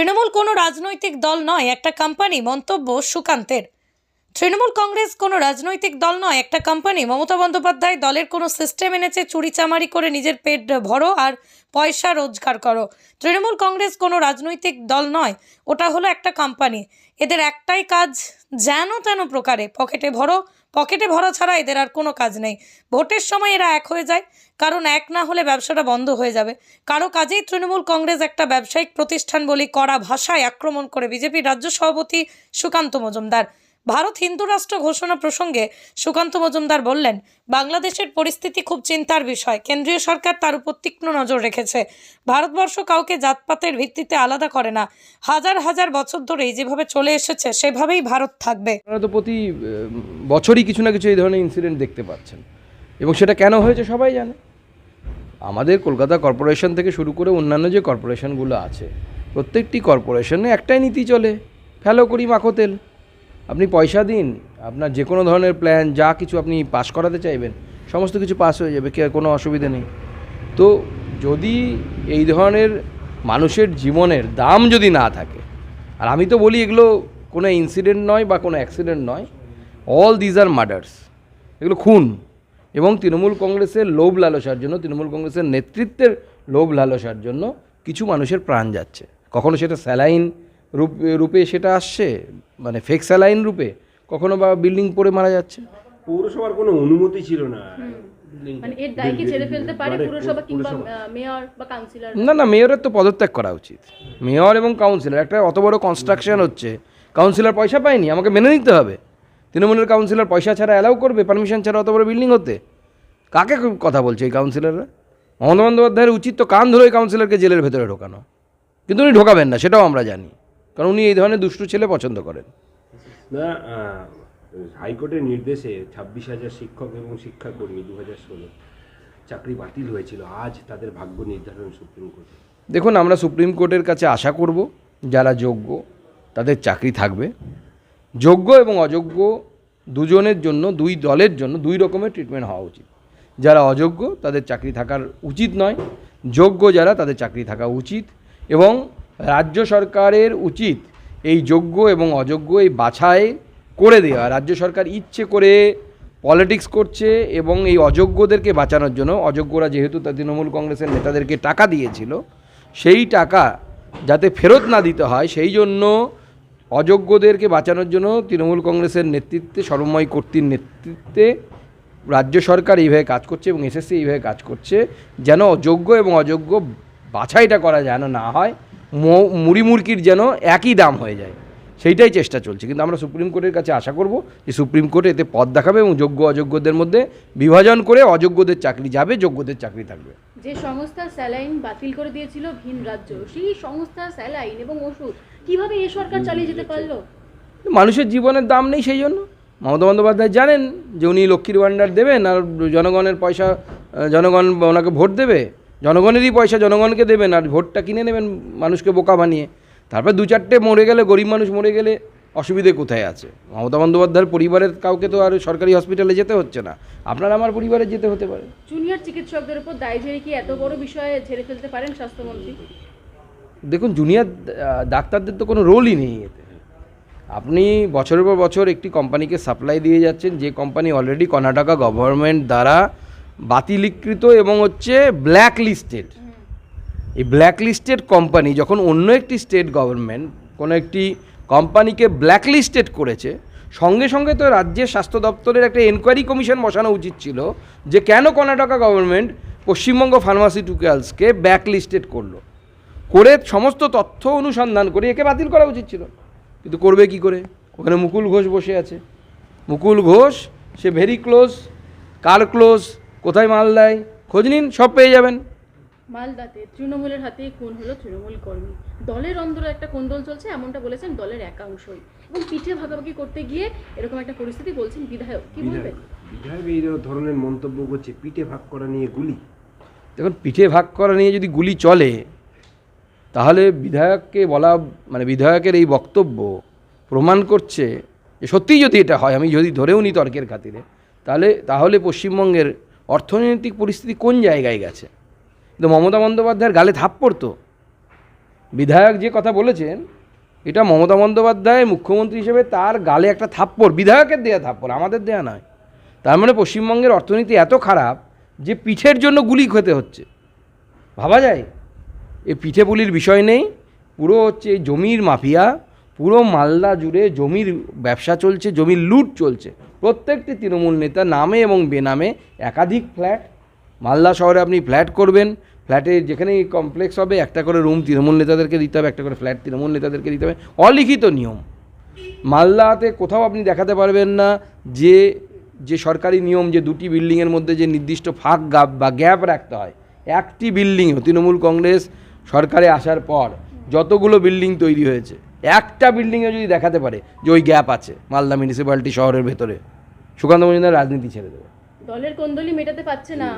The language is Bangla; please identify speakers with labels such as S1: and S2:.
S1: তৃণমূল কোনো রাজনৈতিক দল নয়, একটা কোম্পানি মন্তব্য সুকান্তের। তৃণমূল কংগ্রেস কোনো রাজনৈতিক দল নয়, একটা কোম্পানি মমতা বন্দ্যোপাধ্যায় দলের কোনো সিস্টেম এনেছে, চুরিচামারি করে নিজের পেট ভরো আর পয়সা রোজগার করো। তৃণমূল কংগ্রেস কোনো রাজনৈতিক দল নয়, ওটা হলো একটা কোম্পানি এদের একটাই কাজ যেন তেন প্রকারে পকেটে ভরো পকেটে ভরা ছাড়া এদের আর কোনো কাজ নেই। ভোটের সময় এরা এক হয়ে যায়, কারণ এক না হলে ব্যবসাটা বন্ধ হয়ে যাবে। কারও কাজেই তৃণমূল কংগ্রেস একটা ব্যবসায়িক প্রতিষ্ঠান বলি কড়া ভাষায় আক্রমণ করে বিজেপির রাজ্য সভাপতি সুকান্ত মজুমদার। ভারত হিন্দু রাষ্ট্র ঘোষণা প্রসঙ্গে সুকান্ত মজুমদার বললেন, বাংলাদেশের পরিস্থিতি খুব চিন্তার বিষয়। কেন্দ্রীয় সরকার তার উপর তীক্ষ্ণ নজর রেখেছে। ভারতবর্ষ কাউকে জাতপাতের ভিত্তিতে আলাদা করে না। হাজার হাজার বছর ধরেই যেভাবে চলে এসেছে, সেভাবেই ভারত থাকবে।
S2: তো প্রতি বছরই কিছু না কিছু এই ধরনের ইনসিডেন্ট দেখতে পাচ্ছেন। এবং সেটা কেন হয়েছে সবাই জানে। আমাদের কলকাতা কর্পোরেশন থেকে শুরু করে অন্যান্য যে কর্পোরেশনগুলো আছে, প্রত্যেকটি কর্পোরেশনে একটাই নীতি চলে, ফেলো করি মাখো তেল। আপনি পয়সা দিন, আপনার যে কোনো ধরনের প্ল্যান যা কিছু আপনি পাস করাতে চাইবেন, সমস্ত কিছু পাস হয়ে যাবে, কি কোনো অসুবিধা নেই। তো যদি এই ধরনের মানুষের জীবনের দাম যদি না থাকে, আর আমি তো বলি এগুলো কোনো ইনসিডেন্ট নয় বা কোনো অ্যাক্সিডেন্ট নয় অল দিজ আর মার্ডার্স এগুলো খুন। এবং তৃণমূল কংগ্রেসের লোভ লালসার জন্য, তৃণমূল কংগ্রেসের নেতৃত্বের লোভ লালসার জন্য কিছু মানুষের প্রাণ যাচ্ছে। কখনো সেটা স্যালাইন রূপে রূপে সেটা আসছে? মানে ফেক স্যালাইন রূপে? কখনো বা বিল্ডিং পড়ে মারা যাচ্ছে?
S3: পৌরসভার কোনো অনুমতি ছিল না।
S4: মানে এর দায় কি ছেড়ে ফেলতে পারে
S3: মানে
S4: পুরসভা কিংবা
S3: পুরসভা।
S4: আহ, মেয়র বা কাউন্সিলর
S2: না না মেয়রের তো পদত্যাগ করা উচিত। মেয়র এবং কাউন্সিলর একটা অত বড় কনস্ট্রাকশন হচ্ছে। কাউন্সিলর পয়সা পায়নি আমাকে মেনে নিতে হবে। তৃণমূলের কাউন্সিলর পয়সা ছাড়া অ্যালাউ করবে পারমিশন ছাড়া অত বড় বিল্ডিং হতে? কাকে কথা বলছে এই কাউন্সিলররা মমতা বন্দ্যোপাধ্যায়ের উচিত তো কান ধরে ওই কাউন্সিলরকে জেলের ভেতরে ঢোকানো। কিন্তু উনি ঢোকাবেন না সেটাও আমরা জানি। কারণ উনি এই ধরনের দুষ্টু ছেলে পছন্দ করেন।
S3: না হাইকোর্টের নির্দেশে ছাব্বিশ হাজার শিক্ষক এবং শিক্ষাকর্মী দু হাজার ষোলো চাকরি বাতিল হয়েছিল। আজ তাদের ভাগ্য নির্ধারণ সুপ্রিম কোর্টে।
S2: দেখুন আমরা সুপ্রিম কোর্টের কাছে আশা করব যারা যোগ্য তাদের চাকরি থাকবে। যোগ্য এবং অযোগ্য দুজনের জন্য দুই দলের জন্য দুই রকমের ট্রিটমেন্ট হওয়া উচিত। যারা অযোগ্য তাদের চাকরি থাকার উচিত নয়। যোগ্য যারা তাদের চাকরি থাকা উচিত। এবং রাজ্য সরকারের উচিত এই যোগ্য এবং অযোগ্য এই বাছাই করে দেওয়া। রাজ্য সরকার ইচ্ছে করে পলিটিক্স করছে এবং এই অযোগ্যদেরকে বাঁচানোর জন্য, অযোগ্যরা যেহেতু তা তৃণমূল কংগ্রেসের নেতাদেরকে টাকা দিয়েছিল, সেই টাকা যাতে ফেরত না দিতে হয়, সেই জন্য অযোগ্যদেরকে বাঁচানোর জন্য তৃণমূল কংগ্রেসের নেতৃত্বে সর্বময় কর্তৃর নেতৃত্বে রাজ্য সরকার এইভাবে কাজ করছে এবং এসএসসি এইভাবে কাজ করছে, যেন যোগ্য এবং অযোগ্য বাছাইটা করা যেন না হয়। মুড়ি মুরকির যেন একই দাম হয়ে যায়। সেইটাই চেষ্টা চলছে। কিন্তু আমরা সুপ্রিম কোর্টের কাছে আশা করব যে সুপ্রিম কোর্ট এতে পথ দেখাবে এবং যোগ্য অযোগ্যদের মধ্যে বিভাজন করে অযোগ্যদের চাকরি যাবে যোগ্যদের চাকরি থাকবে।
S4: যে সংস্থা স্যালাইন বাতিল করে দিয়েছিল ভিন রাজ্য সেই সংস্থা স্যালাইন এবং ওষুধ কীভাবে এ সরকার চালিয়ে যেতে পারল?
S2: মানুষের জীবনের দাম নেই সেই জন্য। মমতা বন্দ্যোপাধ্যায় জানেন যে উনি লক্ষ্মীর ভাণ্ডার দেবেন আর জনগণের পয়সা জনগণ ওনাকে ভোট দেবে। জনগণেরই পয়সা জনগণকে দেবেন আর ভোটটা কিনে নেবেন মানুষকে বোকা বানিয়ে। তারপর দু চারটে মরে গেলে গরিব মানুষ মরে গেলে অসুবিধে কোথায় আছে? মমতা বন্দ্যোপাধ্যায়ের পরিবারের কাউকে তো আর সরকারি হসপিটালে যেতে হচ্ছে না। আপনার আমার পরিবারে যেতে হতে পারে।
S4: জুনিয়র চিকিৎসকদের উপর দায় ঝেড়ে কি এত বড় বিষয়ে ঝেড়ে ফেলতে পারেন স্বাস্থ্যমন্ত্রী?
S2: দেখুন জুনিয়র ডাক্তারদের তো কোনো রোলই নেই এতে। আপনি বছরের পর বছর একটি কোম্পানিকে সাপ্লাই দিয়ে যাচ্ছেন যে কোম্পানি অলরেডি কর্ণাটকা গভর্নমেন্ট দ্বারা বাতিলীকৃত এবং হচ্ছে ব্ল্যাক লিস্টেড এই ব্ল্যাক লিস্টেড কোম্পানি যখন অন্য একটি স্টেট গভর্নমেন্ট কোনো একটি কোম্পানিকে ব্ল্যাক লিস্টেড করেছে, সঙ্গে সঙ্গে তো রাজ্যের স্বাস্থ্য দপ্তরের একটা এনকোয়ারি কমিশন বসানো উচিত ছিল যে কেন কর্ণাটকা গভর্নমেন্ট পশ্চিমবঙ্গ ফার্মাসিউটিক্যালসকে ব্ল্যাক লিস্টেড করল। করে সমস্ত তথ্য অনুসন্ধান করে একে বাতিল করা উচিত ছিল। কিন্তু করবে কি করে? ওখানে মুকুল ঘোষ বসে আছে। মুকুল ঘোষ, সে ভেরি ক্লোজ কার ক্লোজ কোথায় মাল দেয়? খোঁজ নিন সব পেয়ে যাবেন।
S4: মালদাতে তৃণমূলের হাতে খুন হলো তৃণমূল কর্মী। দলের অন্দরে একটা কোন্দল চলছে এমনটা বলেছেন দলের একাংশই। এবং পিঠে ভাগাভাগি করতে গিয়ে এরকম একটা পরিস্থিতি বলছেন বিধায়ক। কি বলবেন?
S3: বিধায়ক এই ধরনের মন্তব্য করছে পিঠে ভাগ করা নিয়ে গুলি।
S2: দেখুন পিঠে ভাগ করা নিয়ে যদি গুলি চলে তাহলে বিধায়ককে বলা মানে বিধায়কের এই বক্তব্য প্রমাণ করছে যে সত্যিই যদি এটা হয় আমি যদি ধরেও নিই তর্কের খাতিরে তাহলে তাহলে পশ্চিমবঙ্গের অর্থনৈতিক পরিস্থিতি কোন জায়গায় গেছে? কিন্তু মমতা বন্দ্যোপাধ্যায়ের গালে থাপ্পড় তো বিধায়ক যে কথা বলেছেন, এটা মমতা বন্দ্যোপাধ্যায় মুখ্যমন্ত্রী হিসেবে তার গালে একটা থাপ্পড়, বিধায়কের দেয়া থাপ্পড়, আমাদের দেয়া নয়। তার মানে পশ্চিমবঙ্গের অর্থনীতি এত খারাপ যে পিঠের জন্য গুলি খেতে হচ্ছে। ভাবা যায়? এ পিঠে পুলির বিষয় নেই, পুরো হচ্ছে জমির মাফিয়া, পুরো মালদা জুড়ে জমির ব্যবসা চলছে, জমির লুট চলছে। প্রত্যেকটি তৃণমূল নেতা নামে এবং বেনামে একাধিক ফ্ল্যাট। মালদা শহরে আপনি ফ্ল্যাট করবেন। ফ্ল্যাটে যেখানেই কমপ্লেক্স হবে, একটা করে রুম তৃণমূল নেতাদেরকে দিতে হবে, একটা করে ফ্ল্যাট তৃণমূল নেতাদেরকে দিতে হবে। অলিখিত নিয়ম। মালদাতে কোথাও আপনি দেখাতে পারবেন না যে যে সরকারি নিয়ম যে দুটি বিল্ডিংয়ের মধ্যে যে নির্দিষ্ট ফাঁক গাপ বা গ্যাপ রাখতে হয়। একটি বিল্ডিংও তৃণমূল কংগ্রেস সরকারে আসার পর যতগুলো বিল্ডিং তৈরি হয়েছে, একটা বিল্ডিংয়ে যদি দেখাতে পারে যে ওই গ্যাপ আছে মালদা মিউনিসিপ্যালিটি শহরের ভেতরে সুকান্ত মজুমদার রাজনীতি ছেড়ে দেবে।
S4: দলের কোন্দলি মেটাতে পারছে না।